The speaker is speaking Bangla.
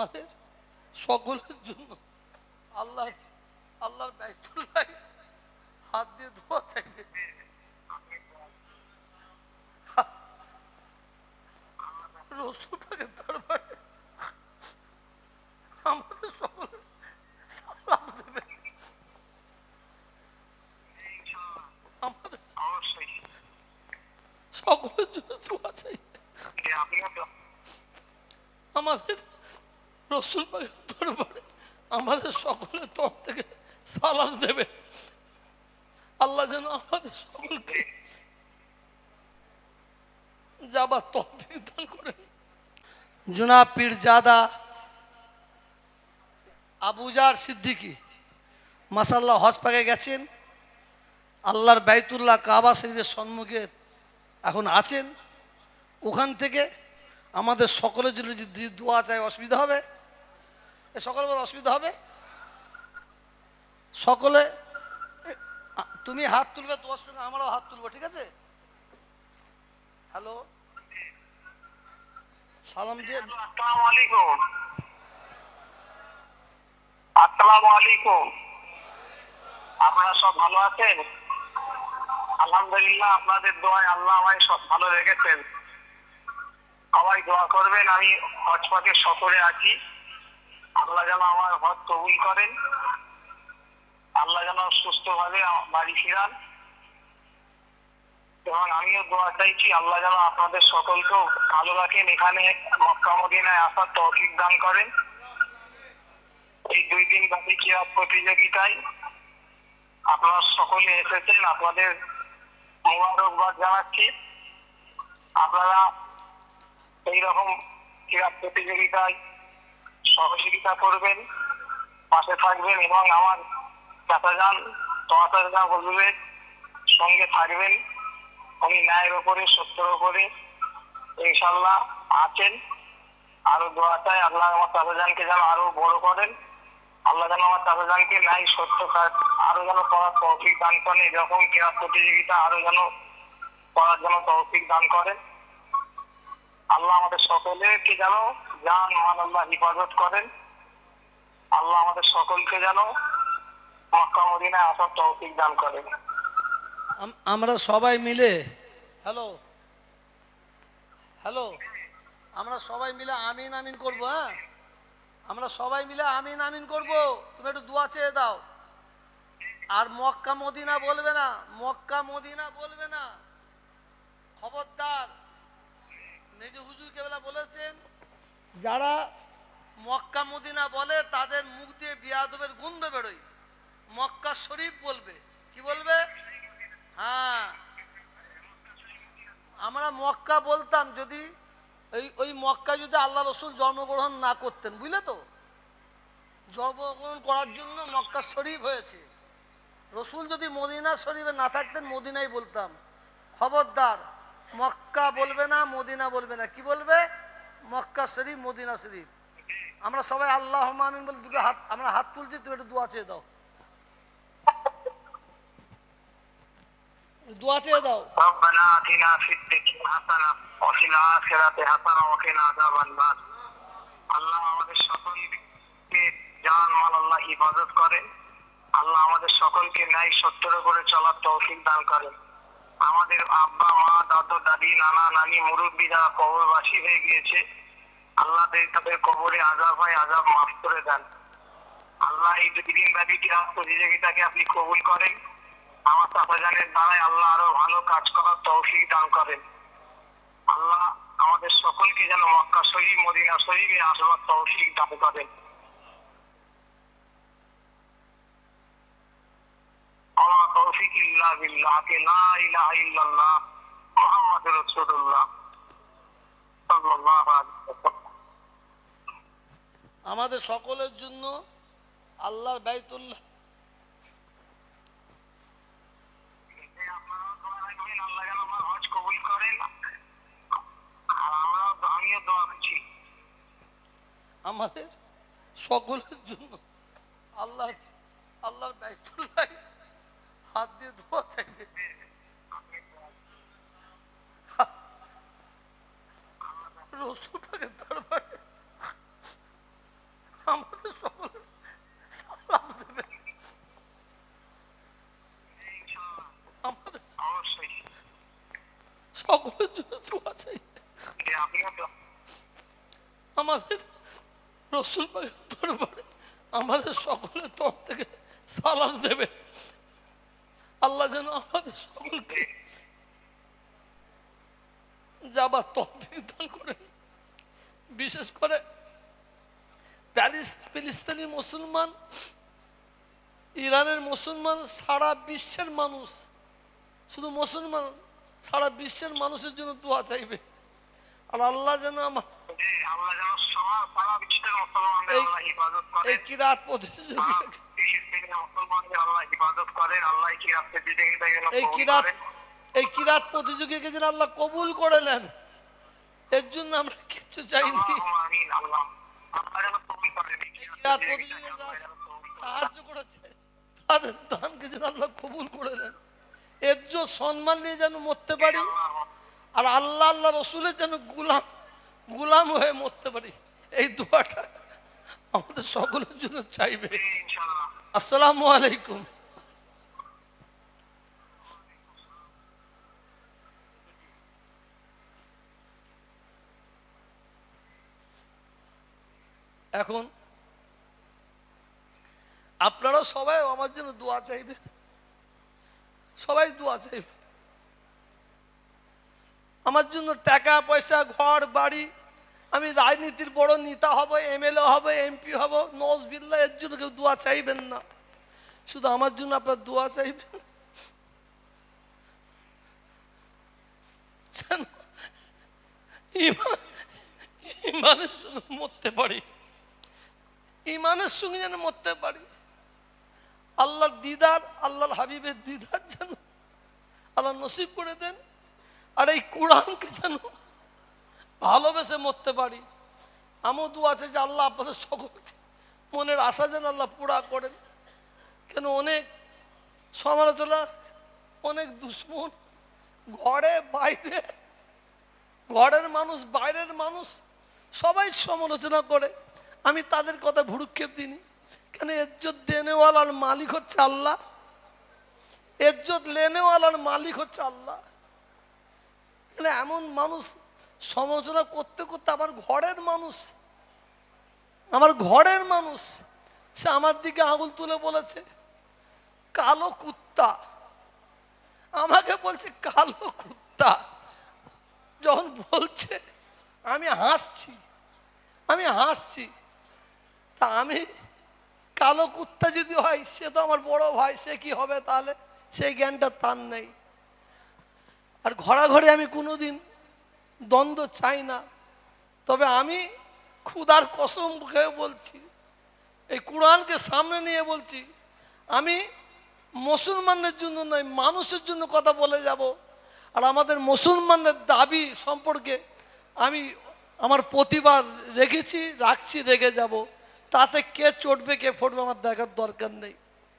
আমাদের সকলের জন্য আল্লাহর আল্লাহর বাইতুল্লাহ হাত দিয়ে ধোয়া চাইবে। জন্য আমাদের রসুল দরবারে আমাদের সকলের তরফ থেকে সালাম দেবে। আল্লাহ যেন আমাদের সকলকে যাবার তহবিল দান করেন। জুনা পীরজাদা আবুজার সিদ্দিকি, মাসাল্লাহ হজ পাকে গেছেন। আল্লাহর বাইতুল্লাহ কাবা শরীফের সম্মুখে এখন আছেন। ওখান থেকে আমাদের সকলের জন্য যদি দোয়া চাই, অসুবিধা হবে? এ সকল বড় অসুবিধা হবে? সকলে তুমি হাত তুলবে, তোমার সঙ্গে আমরাও হাত তুলবো, ঠিক আছে? হ্যালো? সালাম দিয়ে আলাইকুম। আলাইকুম। আপনারা সব ভালো আছেন? আলহামদুলিল্লাহ, আপনাদের দোয়ায় আল্লাহ আমায় সব ভালো রেখেছেন। সবাই দোয়া করবেন, আমি হজপথে সফরে আছি। আল্লাহ যেন আমার হজ কবুল করেন। আল্লাহ যেন সুস্থভাবে বাড়ি ফিরান। এবং আমিও দোয়া চাইছি, আল্লাহ যেন আপনাদের সকলকেও ভালো রাখেন। এখানে মক্কা মদিনায় আসার তৌফিক দান করেন। এই দুই দিন ব্যাপী ক্রীড়া প্রতিযোগিতায় আপনারা সকলে এসেছেন। আপনাদের মোবারকবাদ জানাচ্ছি। আপনারা এইরকম ক্রীড়া প্রতিযোগিতায় সহযোগিতা করবেন, পাশে থাকবেন এবং আমার চাচাজান তোয়াচাজান হজুরের সঙ্গে থাকবেন। উনি ন্যায়ের ওপরে সত্যের ওপরে ইনশাল্লাহ আছেন। আরও দোয়া চাই, আল্লাহ আমার চাচাজানকে যেন আরও বড় করেন। আল্লাহ যেন আমার চাচাজানকে ন্যায়, সত্য আরও যেন করার তৌফিক দান করেন, এরকম ক্রীড়া প্রতিযোগিতা আরও যেন করার জন্য তৌফিক দান করেন। আল্লাহ আমাদের সকলেকে যেন জান মান আল্লাহ হিফাজত করেন। আল্লাহ আমাদের সকলকে যেন মক্কা মদিনায় আসার তৌফিক দান করেন। আমরা সবাই মিলে, হ্যালো হ্যালো, আমরা সবাই মিলে আমিন আমিন করব হ্যাঁ? আমরা সবাই মিলে আমিন আমিন করব। তুমি একটু দোয়া চেয়ে দাও। আর মক্কা মদিনা বলবে না, মক্কা মদিনা বলবে না। খবরদার, মেজু হুজুর কেবলা বলেছেন যারা মক্কা মদিনা বলে, তাদের মুখ দিয়ে বিয়াদবের গন্ধ বেরোয়। মক্কা শরীফ বলবে। কি বলবে? হ্যাঁ। আমরা মক্কা বলতাম যদি ওই ওই মক্কা যদি আল্লাহ রসুল জন্মগ্রহণ না করতেন, বুঝলে তো? জন্মগ্রহণ করার জন্য মক্কা শরীফ হয়েছে। রসুল যদি মদিনা শরীফে না থাকতেন, মদিনাই বলতাম। খবরদার, মক্কা বলবে না, মদিনা বলবে না। কি বলবে? Mecca Sharif, Medina Sharif. আমরা সবাই আল্লাহ মামিন বলে দুটো হাত, আমরা হাত তুলছি, তুমি একটু দোয়া চেয়ে দাও। আমাদের সকলকে ন্যায় সত্যের উপরে চলার তৌফিক দান করেন আমাদের আব্বা, মা, দাদু, দাদি, নানা, নানি, মুরব্বী যারা কবরবাসী হয়ে গিয়েছে আল্লাহ তাদের কবরে আজাব হয় আজাব মাফ করে দেন। আল্লাহ এই দুই দিন ব্যাপী প্রতিযোগিতাকে আপনি কবুল করেন। আমার চাচাজানের দ্বারাই আল্লাহ আরও ভালো কাজ করার তৌফিক দান করেন। আল্লাহ আমাদের সকলকে যেন মক্কা শরীফ মদিনা শরীফে আসবার তৌফিক দান করেন। আমার তৌফিক ইল্লা বিল্লাহ, কে লা ইলাহা ইল্লাল্লাহ, মুহাম্মাদুর রাসূলুল্লাহ। সাল্লাল্লাহু আলাইহি আমাদের সকলের জন্য আল্লাহর বাইতুল্লাহ। আল্লাহ আমাদের সকলের জন্য আল্লাহর আল্লাহর বাইতুল্লাহ। হাত দিয়ে ধোয়া চাইবে। রসুল পাকের দরবারে আমিও তো আমাদের রসুল দরবারে আমাদের সকলের তরফ থেকে সালাম দেবে। আল্লাহ যেন আমাদের সকলকে যাবার তহবিল করেন। বিশেষ করে প্যারিস ফিলিস্তিনি মুসলমান, ইরানের মুসলমান, সারা বিশ্বের মানুষ, শুধু মুসলমান, সারা বিশ্বের মানুষের জন্য দোয়া চাইবে। আর আল্লাহ যেন আমার এই- কিরাত আল্লাহ কবুল এর জন্য আমরা চাইনি। সাহায্য করেছে তাদের যেন আল্লাহ কবুল এর সম্মান নিয়ে যেন মরতে পারি আর আল্লাহ আল্লাহ রসুলের যেন গুলাম গুলাম হয়ে মরতে পারি এই দোয়াটা আমাদের সকলের জন্য চাইবে। আসসালামু আলাইকুম। এখন আপনারা সবাই আমার জন্য দোয়া চাইবে সবাই দোয়া চাইবে আমার জন্য টাকা পয়সা ঘর বাড়ি আমি রাজনীতির বড় নেতা হব, এমএলএ হব, এমপি হব নজ বিল্লা এর জন্য কেউ দোয়া চাইবেন না। শুধু আমার জন্য আপনার দোয়া চাইবেন। ইমানের সঙ্গে মরতে পারি। ইমানের সঙ্গে যেন মরতে পারি। আল্লাহর দিদার, আল্লাহর হাবিবের দিদার যেন আল্লাহ নসিব করে দেন। আর এই কোরআনকে যেন ভালোবেসে মরতে পারি। আমও দু আছে যে আল্লাহ আপনাদের সকলকে মনের আশা যেন আল্লাহ পুরা করেন। কেন অনেক সমালোচনা, অনেক দুশ্মন, ঘরে বাইরে, ঘরের মানুষ, বাইরের মানুষ, সবাই সমালোচনা করে। আমি তাদের কথা ভুরুক্ষেপ দিইনি। কেন এজ্জত দেনেওয়ালার মালিক হচ্ছে আল্লাহ। এজ্জত লেনেওয়ালার মালিক হচ্ছে আল্লাহ। কেন এমন মানুষ সমালোচনা করতে করতে আমার ঘরের মানুষ, আমার ঘরের মানুষ, সে আমার দিকে আঙুল তুলে বলেছে, কালো কুত্তা। আমাকে বলছে, কালো কুত্তা। যখন বলছে, আমি হাসছি আমি হাসছি। তা আমি, কালো কুত্তা যদি হয়, সে তো আমার বড় ভাই, সে কি হবে তাহলে? সেই জ্ঞানটা তার নেই। আর ঘোরাঘরে আমি কোনোদিন দ্বন্দ্ব চাই না। তবে আমি ক্ষুধার কসম খেয়ে বলছি, এই কোরআনকে সামনে নিয়ে বলছি, আমি মুসলমানদের জন্য নয়, মানুষের জন্য কথা বলে যাব। আর আমাদের মুসলমানদের দাবি সম্পর্কে আমি আমার প্রতিবাদ রেখেছি, রাখছি, রেখে যাব। তাতে কে চটবে, কে ফটবে, আমার দেখার দরকার নেই।